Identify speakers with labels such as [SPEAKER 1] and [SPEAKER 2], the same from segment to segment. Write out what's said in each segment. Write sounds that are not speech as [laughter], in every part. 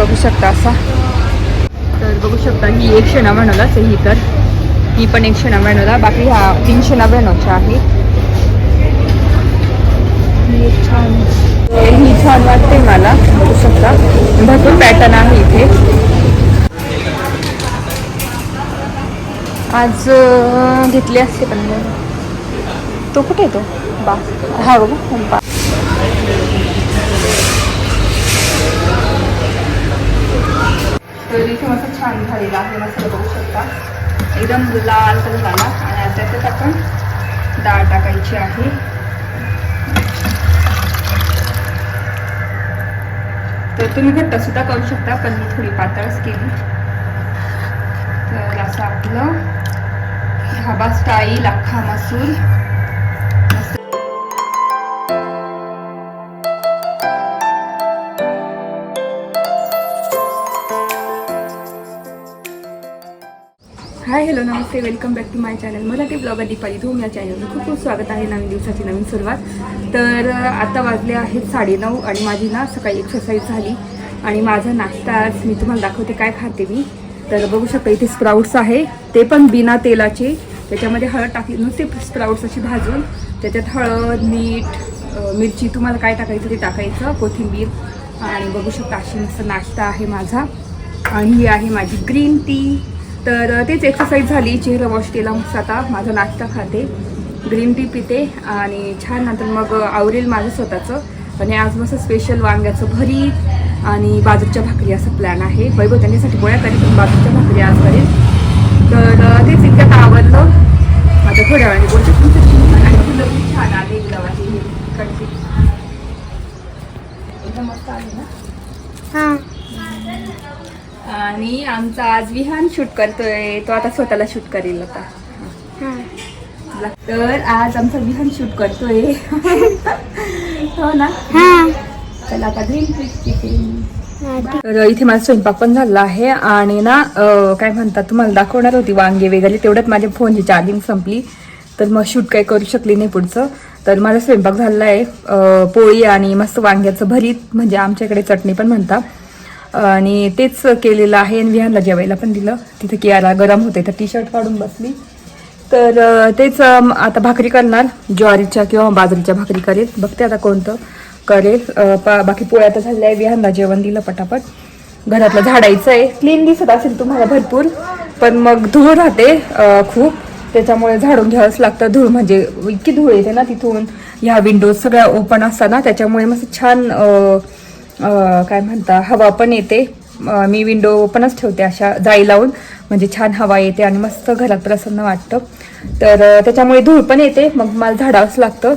[SPEAKER 1] बघू शकता असा. तर बघू शकता ही एकशे नव्याण्णवलाच आहे ही तर. ही पण एकशे नव्याण्णवला बाकी ह्या तीनशे नव्याण्णवच्या आहे ही छान ही छान वाटते मला बघू शकता. भरपूर पॅटर्न आहे इथे. आज घेतले घेतली असते पण तो कुठे येतो बा हा बघू. बा तर इथे मस्त छान झालेला आहे मसाला बघू शकता. एकदम लाल कलर झाला आणि आता त्यात आपण डाळ टाकायची आहे. तर तुम्ही घट्ट सुद्धा करू शकता पण मी थोडी पातळच केली तर असं आपलं ढाबा स्टाईल अख्खा मसूर. Hello namaste. Welcome back to my channel Marathi blogger Deepali Dhoom या चॅनलवर खूप खूप स्वागत आहे नवीन दिवसाची नवीन सुरुवात. तर आता वाजले आहेत साडेनऊ आणि माझी ना सकाळी एक्सरसाइज झाली आणि माझा नाश्ता आज मी तुम्हाला दाखवते काय खाते मी. तर बघू शकता इथे स्प्राउट्स आहे. ते पण बिना तेलाचे. त्याच्यामध्ये हळद टाकली नुसते स्प्राउट्स अशी भाजून. त्याच्यात हळद मीठ मिरची तुम्हाला काय टाकायचं ते टाकायचं. कोथिंबीर आणि बघू शकता अशी मस्त नाश्ता आहे माझा. आणि ही आहे माझी ग्रीन टी तर तेच एक्सरसाइज झाली. चेहरा वॉश केला मस्त आता. माझा नाश्ता खाते. ग्रीन टी पिते आणि छान नंतर मग आवरेल माझं स्वतःचं. आणि आज मस्त स्पेशल वांग्याचं भरीत आणि बाजूच्या भाकरी असं प्लॅन आहे. वैभव त्यांच्यासाठी गोळ्या करेल पण बाजूच्या भाकरी आज करेल. तर तेच इतक्यात आवडलं आता थोड्या वेळाने बोलते. तुमचं आणि फुलं छान आले गुलाबाची. कडची एकदम मस्त आली ना? हां. आणि आमचा आज विहान शूट करतोय. तो आता स्वतःला शूट करेल आता. तर आज आमचा विहान शूट करतोय. हो ना? चला आता ग्रीन तर इथे माझा स्वयंपाक पण झाला आहे आणि ना काय म्हणतात तुम्हाला दाखवणार होती वांगे वगैरे तेवढ्यात माझ्या फोनची चार्जिंग संपली. तर मग शूट काही करू शकली नाही पुढचं. तर माझा स्वयंपाक झाला आहे पोळी आणि मस्त वांग्याचं भरीत म्हणजे आमच्याकडे चटणी पण म्हणतात. आणि तेच केलेलं आहे आणि विहानला जेवायला पण दिलं. तिथं कियारा गरम होते तर टी शर्ट काढून बसली. तर तेच आता भाकरी करणार. ज्वारीच्या किंवा बाजरीच्या भाकरी करेल. बघते आता कोणतं करेल. पा- बाकी पोळ्या तर झाल्या. आहे विहानला जेवण दिलं पटापट. घरातलं झाडायचं आहे क्लीन दिसत असेल तुम्हाला भरपूर. पण मग धूळ राहते खूप. त्याच्यामुळे झाडून घ्यावंच लागतं. धूळ म्हणजे इतकी धूळ येते ना तिथून. ह्या विंडोज सगळ्या ओपन असतात ना त्याच्यामुळे मस्त छान काय म्हणता हवा पण येते. मी विंडो ओपनच ठेवते अशा जाळी लावून. म्हणजे छान हवा येते आणि मस्त घरात प्रसन्न वाटतं. तर त्याच्यामुळे धूळ पण येते. मग मला झाडावंच लागतं.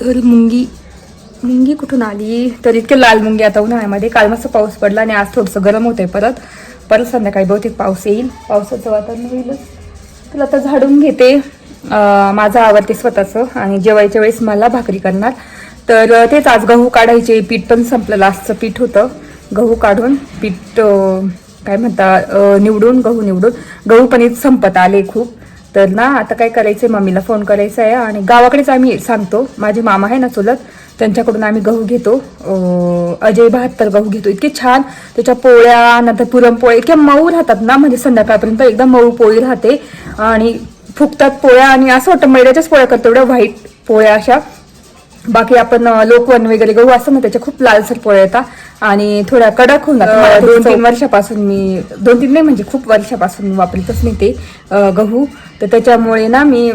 [SPEAKER 1] तर मुंगी मुंगी कुठून आली? तर इतके लाल मुंगी आता उन्हाळ्यामध्ये. काल मस्त पाऊस पडला आणि आज थोडंसं गरम होतंय परत. परत संध्याकाळी बहुतेक पाऊस येईल. पावसाचं वातावरण होईलच तर आता झाडून घेते. माझं आवडते स्वतःचं आणि जेवायच्या वेळेस मला भाकरी करणार. तर तेच आज गहू काढायचे. पीठ पण संपलं. लास्टचं पीठ होतं. गहू काढून पीठ काय म्हणता निवडून गहू निवडून. गहू पण संपत आले खूप. तर ना आता काय करायचंय? मम्मीला फोन करायचा आहे आणि गावाकडेच आम्ही सांगतो. माझे मामा आहे ना चुलत. त्यांच्याकडून आम्ही गहू घेतो. अजय बहात्तर गहू घेतो. इतके छान. त्याच्या पोळ्या नंतर पुरणपोळ्या इतक्या मऊ राहतात ना. म्हणजे संध्याकाळपर्यंत एकदम मऊ पोळी राहते. आणि फुगतात पोळ्या आणि असं वाटतं मैद्याच्याच पोळ्या करतो. एवढ्या व्हाईट पोळ्या अशा. बाकी आपण लोकवन वगैरे गहू असतं ना त्याच्या खूप लालसर पोळ्या येतात आणि थोड्या कडक होऊन जातात. दोन तीन वर्षापासून मी दोन तीन नाही म्हणजे खूप वर्षापासून मी वापरतच नाही ते गहू. तर त्याच्यामुळे ना मी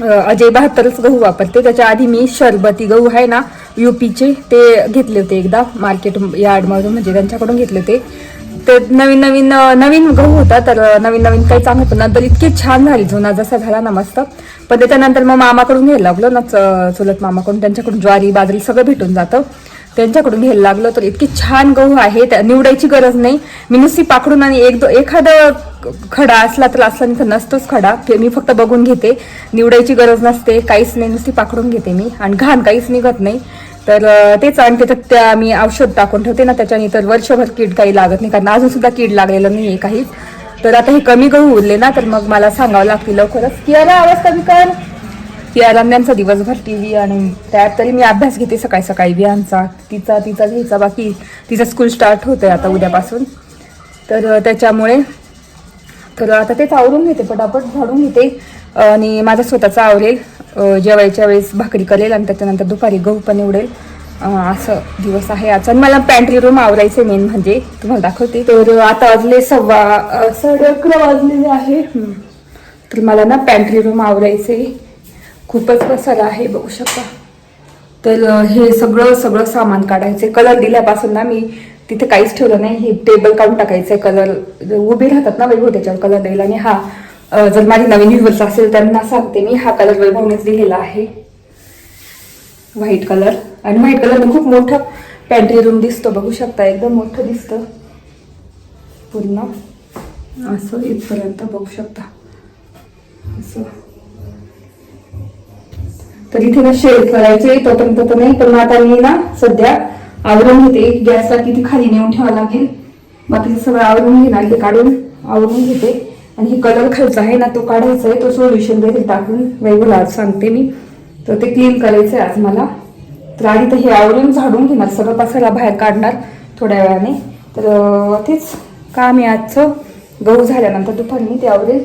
[SPEAKER 1] अजय बहात्तरच गहू वापरते. त्याच्या आधी मी शरबती गहू आहे ना युपीचे ते घेतले होते एकदा मार्केट यार्डमधून म्हणजे त्यांच्याकडून घेतले होते. तर नवीन नवीन नवीन गहू होता तर नवीन नवीन काही चांगलं पण नंतर इतके छान झाले जुना जसा झाला ना मस्त. पण त्याच्यानंतर मग मामाकडून घ्यायला लागलो ना चुलत मामाकडून. त्यांच्याकडून ज्वारी बाजरी सगळं भेटून जातं. त्यांच्याकडून घ्यायला लागलो तर इतके छान गहू आहे त्या निवडायची गरज नाही. मी नुसती पाकडून आणि एक दो एखादं खडा असला तर असला नाही तर नसतोच खडा. ते मी फक्त बघून घेते. निवडायची गरज नसते काहीच नाही नुसती पाकडून घेते मी. आणि घाण काहीच निघत नाही. तर तेच आणि त्याच्यात त्या मी औषध टाकून ठेवते ना त्याच्याने तर वर्षभर कीड काही लागत नाही. कारण अजून सुद्धा कीड लागलेलं नाही आहे काही. तर आता हे कमी गहू उरले ना तर मग मला सांगावं लागते लवकरच. की अरे आवाज कमी कर. ती आराध्यांचा दिवसभर टी व्ही आणि त्यात तरी मी अभ्यास घेते सकाळी सकाळी बियांचा. तिचा तिचा घ्यायचा बाकी. तिचा स्कूल स्टार्ट होतोय आता उद्यापासून. तर त्याच्यामुळे. तर आता तेच आवरून घेते पटापट झाडून घेते. आणि माझा स्वतःचा आवरेल जेवायच्या वेळेस भाकरी करेल आणि त्याच्यानंतर दुपारी गहू पण निवडेल. असं दिवस आहे आज आणि मला पॅन्ट्री रूम आवरायचे मेन म्हणजे तुम्हाला दाखवते. तर आता वाजले सव्वा साडे अकरा वाजलेले आहे. तर मला ना पॅन्ट्री रूम आवरायचे. खूपच पसारा आहे बघू शकता. तर हे सगळं सगळं सामान काढायचे. कलर दिल्यापासून ना मी तिथे काहीच ठेवलं नाही. हे टेबल काढून टाकायचं आहे कलर उभे राहतात ना वैभव त्याच्यावर कलर द्यायला आणि हा जर माझी नवीन व्ह्युअर्स असेल त्यांना सांगते मी हा कलर वैभवनेच दिलेला आहे. व्हाईट कलर आणि व्हाईट कलर खूप मोठं पॅन्ट्री रूम दिसतो. बघू शकता एकदम मोठं दिसतं. पूर्ण. असं इथपर्यंत बघू शकता. असं. तर इथे ना शेड करायचे तोपर्यंत तर नाही पण आता मी ना सध्या आवरून घेते. गॅसला किती खाली नेऊन ठेवावं लागेल. बाकीचं सगळं आवरून घेणार हे काढून आवरून घेते. आणि हे कलर खालचा आहे ना तो काढायचा आहे तो सोल्युशन देखील टाकून वेगवेगळा आज सांगते मी. तर ते क्लीन करायचं आहे आज मला. तर आधी तर हे आवरून झाडून घेणार सगळं पसायला बाहेर काढणार थोड्या वेळाने. तर तेच काम आहे आजचं. गहू झाल्यानंतर दुपारी मी ते आवरेल.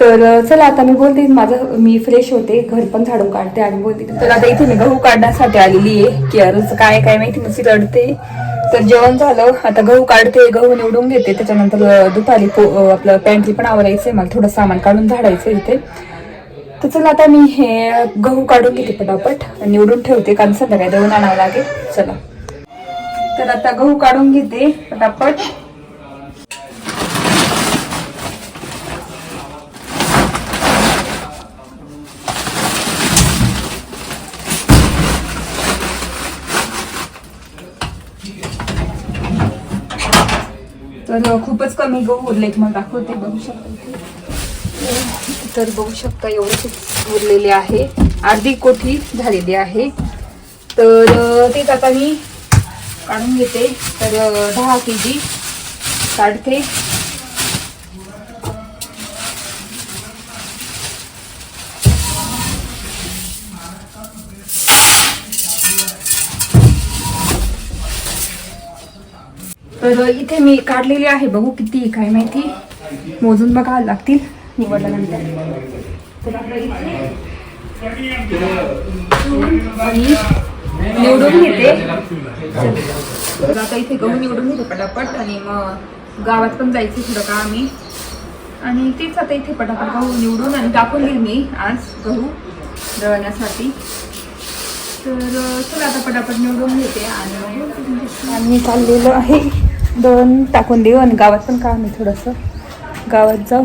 [SPEAKER 1] तर चला आता मी बोलते माझं मी फ्रेश होते घर पण झाडून काढते आणि बोलते. तर आता इथे मी गहू काढण्यासाठी आलेली आहे. की अरे काय काय माहिती नुसती रडते. तर जेवण झालं. आता गहू काढते गहू निवडून घेते. त्याच्यानंतर दुपारी आपलं पॅन्ट्री पण आवरायचं आहे मला थोडं सामान काढून झाडायचं इथे. तर चला आता मी हे गहू काढून घेते पटापट निवडून ठेवते. कारण संध्याकाळी देऊन आणावं लागेल. चला. तर आता गहू काढून घेते पटापट तर खूपच कमी गहू उरलेत मग दाखवते बघू शकता तर बघू शकता एवढेच उरलेले आहे. अर्धी कोठी झालेली आहे. तर तेच आता मी काढून घेते. तर दहा के जी काढते. तर इथे मी काढलेली आहे. बघू किती काय माहिती. मोजून बघा लागतील निवडल्यानंतर. तर आता इथे निवडून घेते. तर आता इथे गहू निवडून घेते पटापट. आणि मग गावात पण जायचं थोडं का आम्ही आणि तेच आता इथे पटापट गहू निवडून आणि टाकून घेईल मी आज गहू दळण्यासाठी. तर चला आता पटापट निवडून घेते. आणि आम्ही चाललेलो आहे. दळण टाकून देऊ आणि गावात पण काम आहे थोडंसं? गावात जाऊ.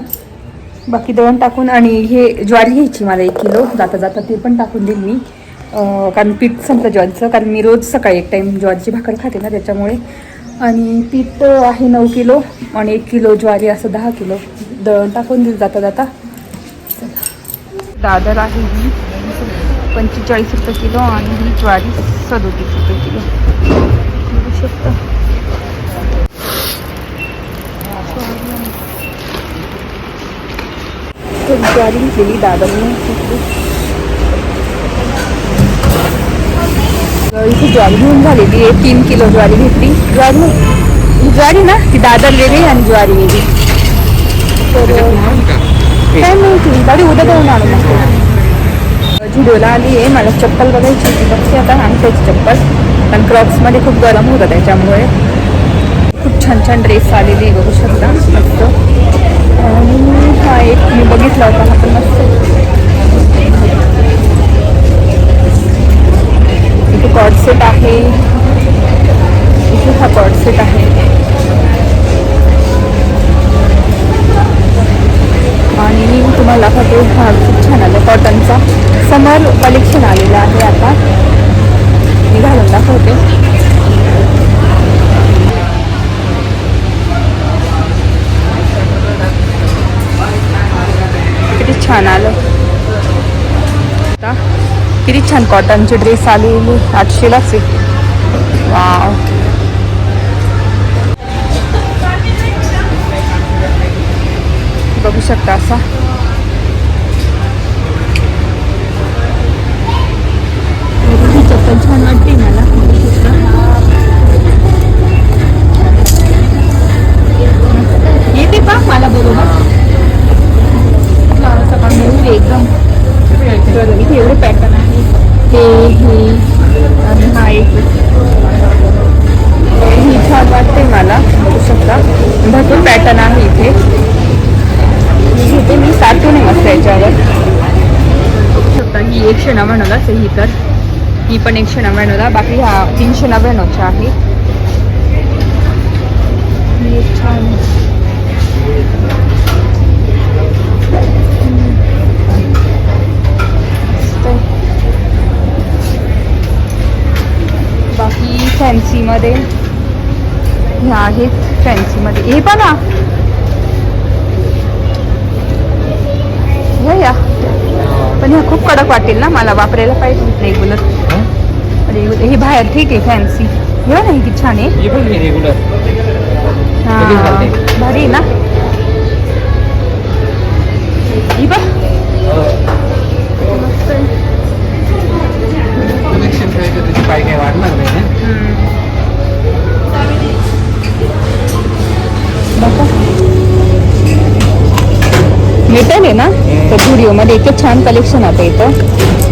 [SPEAKER 1] बाकी दळण टाकून आणि हे ज्वारी घ्यायची मला एक किलो. जाता जाता ते पण टाकून देईल मी. कारण पीठ संपलं ज्वारीचं. कारण मी रोज सकाळी एक टाईम ज्वारीची भाकर खाते ना त्याच्यामुळे. आणि पीठ आहे नऊ किलो आणि एक किलो ज्वारी असं दहा किलो. दळण टाकून देईल जाता जाता. दादर आहे ही. पंचेचाळीस रुपये किलो आणि ही ज्वारी सदोतीस रुपये किलो. शकतं शकता. तर केली घेतलेली इथे ज्वारी घेऊन झालेली आहे. तीन किलो ज्वारी घेतली. ज्वारी ज्वारी ना? ती दादर वेगळी आणि ज्वारी वेगळी तर काय माहिती? गाडी उद्या देऊन आणू मग. झुडिओला आली आहे. मला चप्पल बघायची होती. बघते आता. आणतेच चप्पल. पण क्रॉक्समध्ये खूप गरम होतं त्याच्यामुळे. खूप छान छान ड्रेस आलेली बघू शकता. मस्त. आणि हा एक मी बघितला होता हा पण मस्त इथे कॉर्ड आहे इथे हा कॉर्ड आहे आणि मी तुम्हाला दाखवते हा खूप छान आलं कॉटनचा समर कलेक्शन आलेला आहे आता मी घालून दाखवते छान आलं. किती छान कॉटनचे ड्रेस आलेले आठशेलाच आहे. वाव बघू शकता असा. चप्पल छान वाटते ना आहे ही तर. ही पण एकशे नव्याण्णवला बाकी ह्या तीनशे नव्याण्णवच्या आहे छान. बाकी फॅन्सीमध्ये ह्या आहेत. फॅन्सीमध्ये हे बघा या पण ह्या खूप कडक वाटेल ना मला वापरायला पाहिजे रेग्युलर रेग्युलर ही? बाहेर ठीक आहे फॅन्सी बघा ना ही किती छान आहे.
[SPEAKER 2] रेग्युलर?
[SPEAKER 1] भारी ना? ही
[SPEAKER 2] काय काय नाही.
[SPEAKER 1] बघा. मेटल आहे ना? तर झुडिओमध्ये इतकं छान कलेक्शन आता इथं.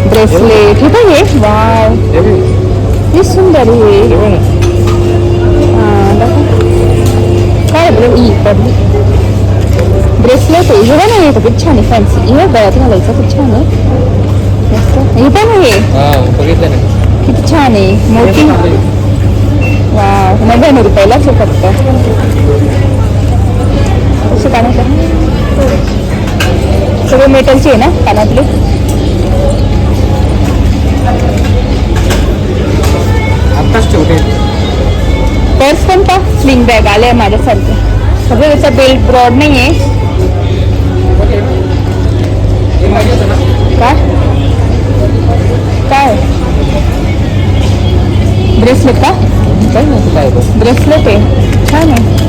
[SPEAKER 1] ब्रेसलेट हे पण आहे वाव
[SPEAKER 2] हे
[SPEAKER 1] हे सुंदर
[SPEAKER 2] हे.
[SPEAKER 1] हा. काय ई पडली ब्रेसलेट आहे. हे ना हे तर किती छान आहे. फॅन्सी हे गळ्यात घालायचं. खूप छान आहे. मस्त. हे पण आहे?
[SPEAKER 2] हा
[SPEAKER 1] किती छान आहे.
[SPEAKER 2] हे
[SPEAKER 1] मोठी वा नव्याण्णव रुपयालाच आहे फक्त. कसे कानातले सगळे मेटलचे आहे ना कानातले
[SPEAKER 2] आत्ताच ठेवते.
[SPEAKER 1] पर्स पण का? स्लिंग बॅग आले माझ्यासारखे. सगळं त्याचा बेल्ट ब्रॉड नाही आहे काय? काय ब्रेसलेट का ब्रेसलेट आहे. छान आहे.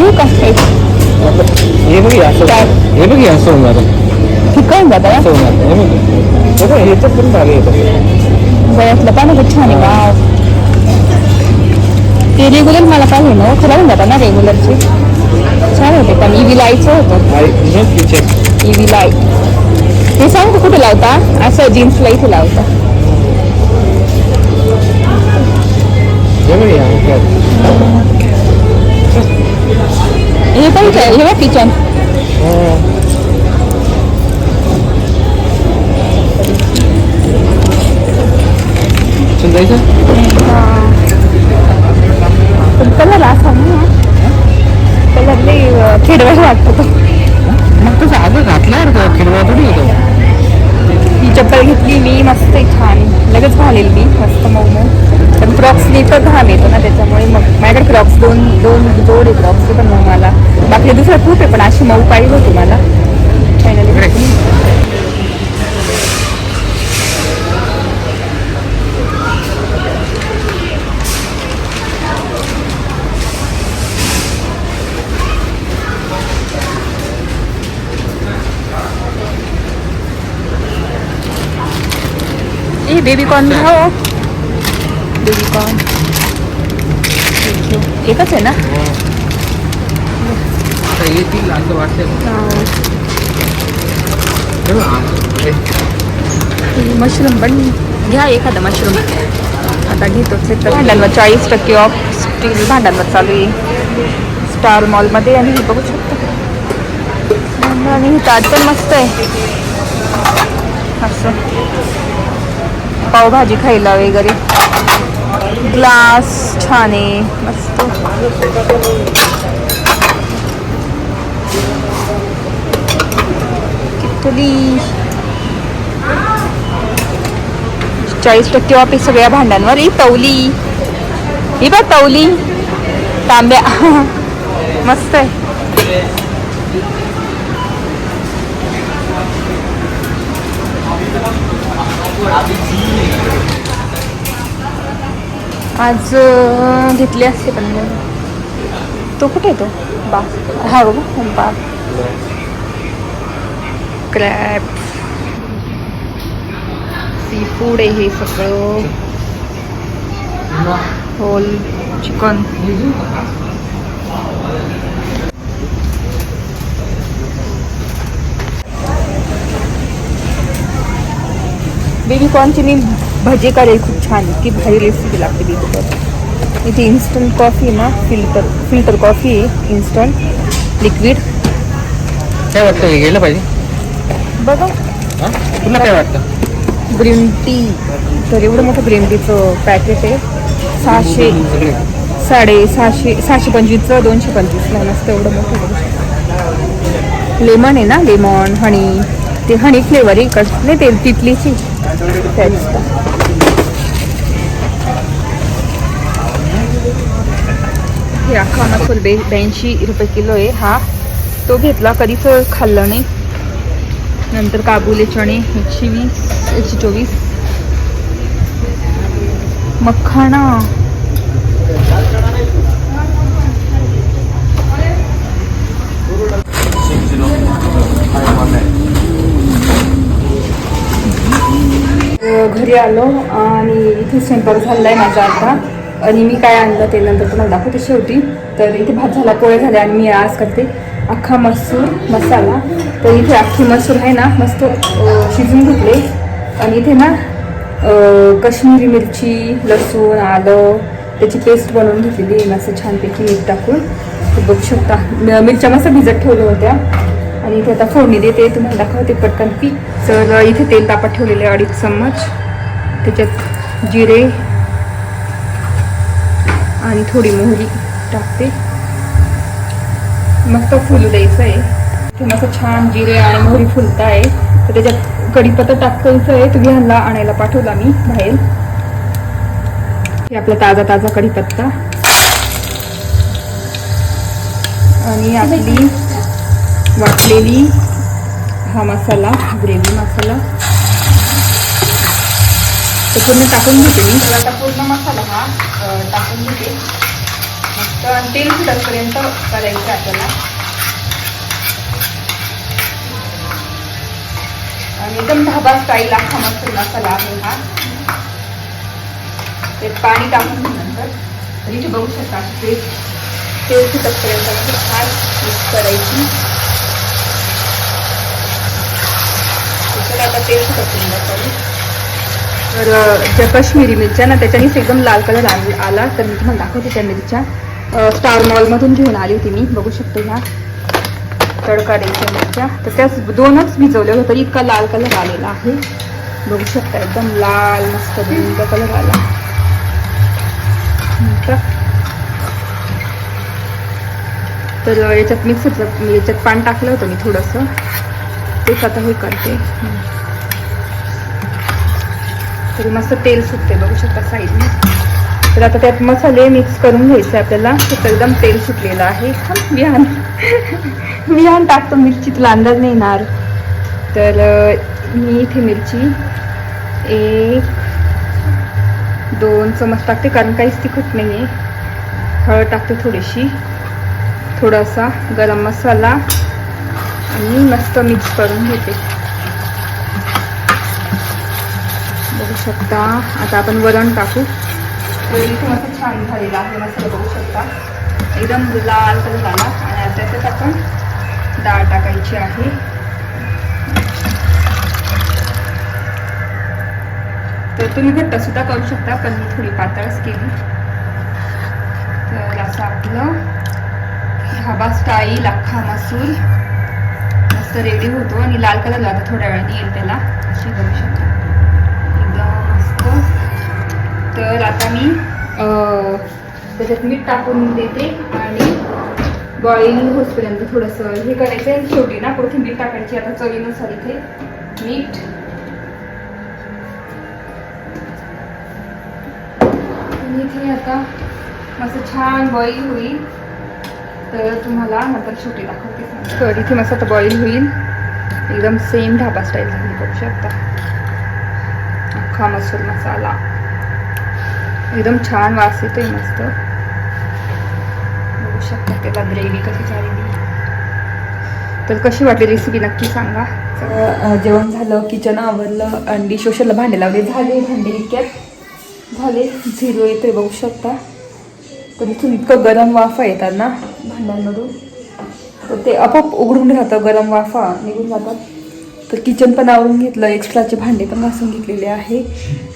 [SPEAKER 1] घेऊ का
[SPEAKER 2] हे बघ हे असं? हे बघ हे असं होणार
[SPEAKER 1] ठिकाण जाता
[SPEAKER 2] असं होणार हे बघ हे बघ ह्याच्यात पण भारी येतं
[SPEAKER 1] गळ्यातलं पण खूप छान आहे वाव ते रेग्युलर मला पाहिजे ना होऊन जातात ना रेग्युलरचे छान होते पण इव्ही लाईटचं होतं
[SPEAKER 2] फीचर
[SPEAKER 1] इव्ही लाइट ते सांग तू कुठे लावता असं जीन्सला इथे लावता
[SPEAKER 2] हे बघ हे ह्याच्यात.
[SPEAKER 1] हे बघ किचन कलर असा ना कलर लई खेडवायला वाटतं तो
[SPEAKER 2] मग खिडवा थोडी होतो।
[SPEAKER 1] ही चप्पल घेतली मी मस्त आहे छान। लगेच घालेल मी मस्त मऊ मऊ पण क्रॉक्सनी तर घाम येतो ना त्याच्यामुळे मग माझ्याकडे क्रॉक्स दोन दोन जोड आहे क्रॉक्सचे पण मग मला. बाकी दुसरं खूप आहे पण अशी मऊ पाहिजे होती मला. फायनली बेबी कॉर्न हो बेबी एकच आहे ना
[SPEAKER 2] येतील असं वाटतंय
[SPEAKER 1] मशरूम पण घ्या एखादा मशरूम आता घेतोच तर भांड्यांवर चाळीस टक्के ऑफ स्टील भांड्यांवर चालू आहे स्टार मॉलमध्ये आणि हे बघू शकतो आणि हे ताट पण मस्त आहे असं पावभाजी खायला वगैरे. ग्लास छान आहे मस्त. किटली चाळीस टक्के ऑफ सगळ्या भांड्यांवर. ही तवली. ही बा तवली. तांब्या. [laughs] मस्त आहे. आज घेतली असते पण तो कुठे येतो बा. हा बघा. बा. क्रॅप फूड आहे हे सगळं. होल चिकन बेबी कॉर्न मी भजी करेल खूप छान इतकी भारी रेसिपी लागते कॉर्न इथे इन्स्टंट कॉफी ना फिल्टर फिल्टर कॉफी आहे इन्स्टंट लिक्विड
[SPEAKER 2] काय वाटतं? हे गेलं पाहिजे.
[SPEAKER 1] बघा?
[SPEAKER 2] तुला काय वाटतं?
[SPEAKER 1] ग्रीन टी तर एवढं मोठं ग्रीन टीचं पॅकेट आहे. सहाशे साडे सहाशे सहाशे पंचवीसचं दोनशे पंचवीसला नसतं एवढं मोठं शकता. लेमन आहे ना लेमन हनी ते हनी फ्लेवर आहे कस नाही ते तितलीची. त्याचं. हे अख्खा फुल बे ब्याऐंशी रुपये किलो आहे. हा तो घेतला कधीच खाल्लं नाही नंतर काबुले चणे एकशे वीस एकशे चोवीस. मखाणा. घरी आलो आणि इथे स्वयंपाक झाला आहे माझा आता. आणि मी काय आणलं ते नंतर तुम्हाला दाखवते शेवटी. तर इथे भात झाला पोळे झाले आणि मी आज करते अख्खा मसूर मसाला. तर इथे अख्खी मसूर आहे ना मस्त शिजून घेतले. आणि इथे ना कश्मीरी मिरची लसूण आलं त्याची पेस्ट बनवून घेतलेली आहे. मस्त छानपैकी मीठ टाकून. ते बघू शकता. मिरच्या मस्त भिजत ठेवल्या होत्या. आणि इथे आता फोडणी देते तुम्हाला दाखवते पटकन पीक तर इथे तेल तापत ठेवलेले आहे अडीच चम्मच. त्याच्यात जिरे आणि थोडी मोहरी टाकते. मग तो फुलू द्यायचं आहे. ते मस्त छान जिरे आणि मोहरी फुलत आहे तर त्याच्यात कढीपत्ता टाकायचं आहे. तुम्ही ह्यांना आणायला पाठवला मी बाहेर. हे आपला ताजा ताजा कढीपत्ता. आणि आपली वाटलेली हा मसाला ग्रेव्ही मसाला. तो पूर्ण टाकून घेते मी. तर आता पूर्ण मसाला हा टाकून घेते. मस्त तेल सुटतपर्यंत करायचं आपल्याला. आणि एकदम ढाबा स्टाईल हा मस्त मसाला आहे हा. ते पाणी टाकून नंतर तरी बघू शकता ते तेल सुटतपर्यंत अशी छान मिक्स करायची. तर आता तर ज्या काश्मीरी मिरच्या ना त्याच्यानीच एकदम लाल कलर आला तर मी तुम्हाला दाखवते त्या मिरच्या. स्टार मॉलमधून घेऊन आली होती मी. बघू शकते ह्या तडका द्यायच्या मिरच्या. तर त्याच दोनच भिजवल्या होत्या तरी इतका लाल कलर आलेला आहे. बघू शकता एकदम लाल मस्त बिंद कलर आला. तर याच्यात मिक्स याच्यात पान टाकलं होतं मी थोडंसं. तेच आता हे करते. तरी मस्त तेल सुटते बघू शकता साईडने तर आता त्यात मसाले मिक्स करून घ्यायचे आपल्याला. तर एकदम तेल सुटलेलं आहे. [laughs] विहान विहान [laughs] टाकतो मिरची तुला अंदाज नाही येणार. तर मी इथे मिरची एक दोन चमच टाकते कारण काहीच तिखट नाही आहे हळद टाकते थोडीशी. थोडासा गरम मसाला. आणि मस्त मिक्स करून घेते. बघू शकता. आता आपण वरण टाकू. तर इथे छान झालेला आहे मस्त बघू शकता. एकदम लाल कलर आला आणि आता त्यात आपण डाळ टाकायची आहे. तर तुम्ही घट्ट सुद्धा करू शकता पण मी थोडी पातळच केली तर असं आपलं ढाबा स्टाईल अख्खा मसूर. मस्त रेडी होतो आणि लाल कलर आता थोड्या वेळाने येईल त्याला. अशी करू शकता. एकदम मस्त. तर आता मी त्याच्यात मीठ टाकून देते आणि बॉईल होतपर्यंत थोडंसं हे करायचं आहे शेवटी ना कोथिंबीर टाकायची. आता चवीनुसार इथे मीठ. आणि इथे आता मस्त छान बॉईल होईल. तर तुम्हाला नंतर छोटी दाखवते. तर इथे मस्त बॉईल होईल. एकदम सेम ढाबा स्टाईल झाली बघू शकता. अख्खा मसूर मसाला. एकदम छान वास येतोय मस्त. बघू शकता त्याला ग्रेव्ही कशी झालेली. तर कशी वाटली रेसिपी नक्की सांगा. जेवण झालं किचन आवरलं आणि डिशवॉशरला भांडे लावले. झाले भांडे इतक्यात. झाले झिरो येतोय बघू शकता. तर इथून इतकं गरम वाफा येतात ना भांड्यांमधून तर ते आपोआप उघडून राहतं गरम वाफा निघून जातात. तर किचन पण आवरून घेतलं एक्स्ट्राचे भांडे पण घासून घेतलेले आहे.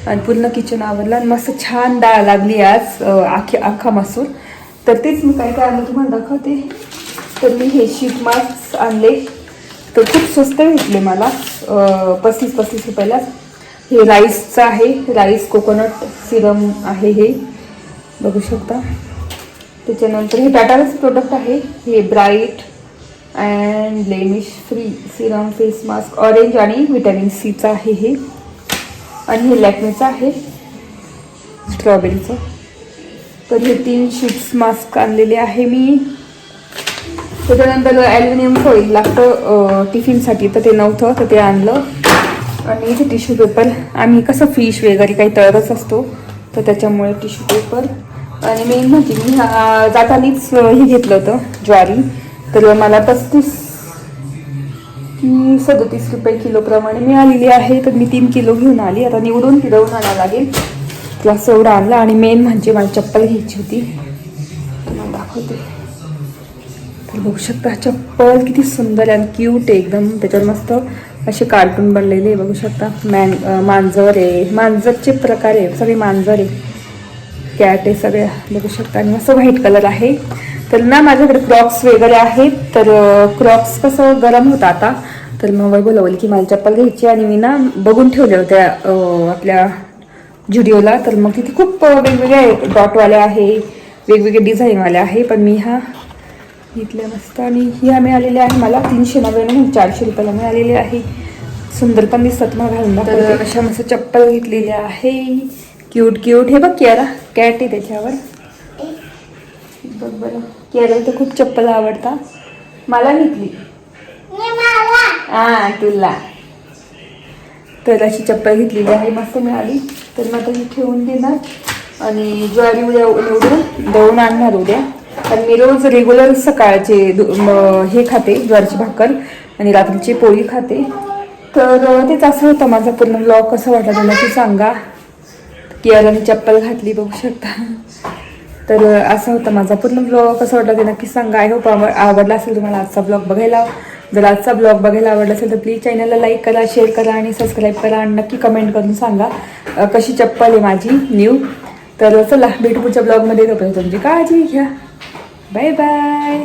[SPEAKER 1] आणि पूर्ण किचन आवरलं आणि मस्त छान डाळ लागली आज आखी अख्खा मसूर. तर तेच मी काय काय आणलं तुम्हाला दाखवते. तर मी हे शीट मास्क आणले. तर खूप स्वस्त भेटले मला पस्तीस पस्तीस रुपयाला. हे राईसचं आहे. राईस कोकोनट सिरम आहे हे. बघू शकता. त्याच्यानंतर हे टाटाच प्रोडक्ट आहे. हे bright and blemish free serum face mask orange आणि व्हिटॅमिन सीचं आहे हे. आणि हे लॅक्मेचं आहे. स्ट्रॉबेरीचं तर हे तीन शीट्स मास्क आणलेले आहे मी. त्याच्यानंतर ॲल्युमिनियम फॉईल लागतं टिफिनसाठी तर ते नव्हतं तर ते आणलं. आणि इथे टिश्यू पेपर आम्ही कसं फिश वगैरे काही तळतच असतो तर त्याच्यामुळे टिश्यू पेपर आणि मेन म्हणते मी जातानीच हे घेतलं होतं ज्वारी. तर मला पस्तीस सदतीस रुपये किलोप्रमाणे मिळालेली आहे. तर मी तीन किलो घेऊन आली. आता निवडून फिरवून आणावं लागेल. क्लास एवढा आणला आणि मेन म्हणजे मला चप्पल घ्यायची होती. तुम्हाला दाखवते. तर बघू शकता चप्पल किती सुंदर आणि क्यूट आहे एकदम. त्याच्यावर मस्त असे कार्टून बनलेले आहे. बघू शकता मॅन मांजर आहे. मांजरचे प्रकार आहे. सगळे मांजर आहे. कॅट आहे सगळ्या बघू शकता. आणि असं व्हाईट कलर आहे. तर ना माझ्याकडे क्रॉक्स वगैरे आहेत. तर क्रॉक्स कसं गरम होतं आता. तर मग वय बोलवलं की मला चप्पल घ्यायची आणि मी ना बघून ठेवल्या होत्या आपल्या जुडिओला तर मग तिथे खूप वेगवेगळ्या डॉटवाल्या डॉटवाले आहे वेगवेगळे डिझाईनवाले आहे. पण मी हा घेतल्या मस्त. आणि ह्या मिळालेल्या आहे. मला तीनशे नव्याण्णव चारशे रुपयाला मिळालेले आहे. सुंदर पण दिसतात. मग घालून तर अशा मस्त चप्पल घेतलेल्या आहे. Cute cute. हे बघ कियारा कॅट आहे त्याच्यावर. बघ बरं. कियारा तर खूप चप्पल आवडता. मला घेतली हा तुला. तर अशी चप्पल घेतलेली आहे. मस्त मिळाली. तर मग आता ही ठेवून देणार. आणि ज्वारी उद्या निवडून दळून आणणार उद्या. आणि मी रोज रेग्युलर सकाळचे हे खाते ज्वारीची भाकर. आणि रात्रीची पोळी खाते. तर तेच असं होतं माझा पूर्ण ब्लॉग कसा वाटला त्यांना ते सांगा. कियाराने चप्पल घातली बघू शकता. तर असा होता माझा पूर्ण ब्लॉग कसा वाटला ते नक्की सांगा. आय होप आवडला असेल तुम्हाला आजचा ब्लॉग बघायला. जर आजचा ब्लॉग बघायला आवडला असेल तर प्लीज चॅनलला लाईक करा शेअर करा आणि सबस्क्राईब करा आणि नक्की कमेंट करून सांगा कशी चप्पल आहे माझी न्यू तर चला भेटू पुढच्या ब्लॉगमध्ये तोपर्यंत तुमची काळजी घ्या. Bye bye